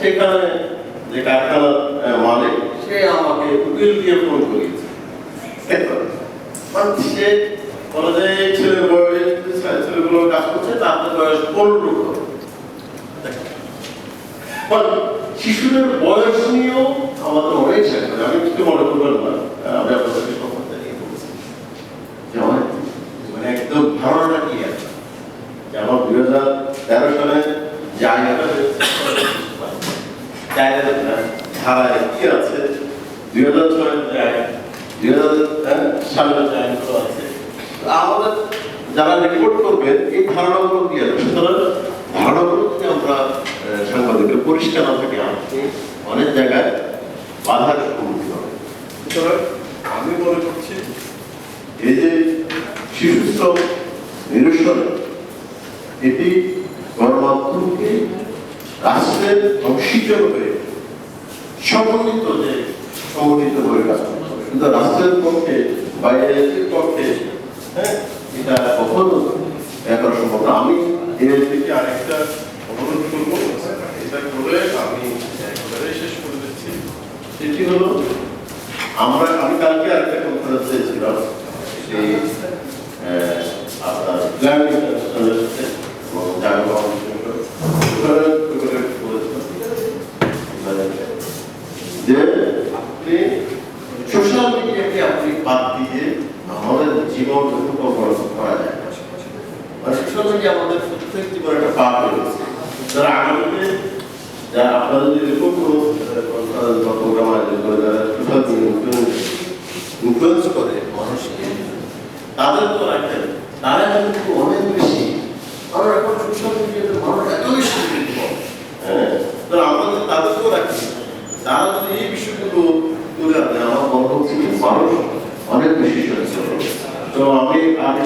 সেখানে যে কারখানার মালিক, সে আমাকে উকিল দিয়ে ফোন করিয়েছে মানে সে এই ছেলের বয়স ছেলেগুলো কাজ করছে তাদের বয়স পনেরো মানে শিশুদের বয়স নিয়েও আমাদের অনেক শেখা আমি কিছু মনে করবেন না আমি আপনাদেরকে সম্পর্কে বলছি। মানে একদম ধারণাটা কি আছে? যে আমার দুই হাজার তেরো সালে যে চাইলেন ধারায় কি আছে? দুই হাজার ছয় যে আইন দুই হাজার সালের যে আইনগুলো আছে। আমাদের যারা রিপোর্ট করবে এই ধারণাগুলো কি আছে ধারণাগুলো যদি আমরা আহ, সাংবাদিকের পরিষ্কার না থাকে অনেক জায়গায় বাধার সম্মুখীন হবে। আমি মনে করছি এই যে শিশু নিরসন এটি গণমাধ্যমকে রাষ্ট্রের অংশীদার হয়ে সমন্বিত যে সমন্বিত হয়ে কাজ। কিন্তু রাষ্ট্রের পক্ষে, বাইরের পক্ষে হ্যাঁ এটা কখনো এ করা সম্ভব আমি এর দিকে আরেকটা অনুরোধ করব, এটা করে আমি একেবারে শেষ করে দিচ্ছি সেটি হলো, আমরা, আমি কালকে আরেকটা আপনি সোশ্যাল মিডিয়াকে আপনি বাদ দিয়ে আমাদের জীবন কল্পনা করা যায়। মানে সোশ্যাল মিডিয়া আমাদের প্রত্যেক জীবনে একটা হয়ে গেছে। যারা আগামীতে যারা আপনারা যদি এরকম কোনো প্রোগ্রাম আয়োজন করে, যারা সোশ্যাল মিডিয়া ইনফ্লুয়েন্স করে মানুষকে, তাদের তো রাখেন তারা কিন্তু অনেক বেশি, কারণ এখন সোশ্যাল মিডিয়াতে মানুষ এত বেশি হ্যাঁ? তো আমরা যদি তাদেরকেও রাখি। তারা যদি এই বিষয়গুলো তুলে আনে আমার মনে হচ্ছে কি মানুষ অনেক বেশি সচেতন তো আমি আগে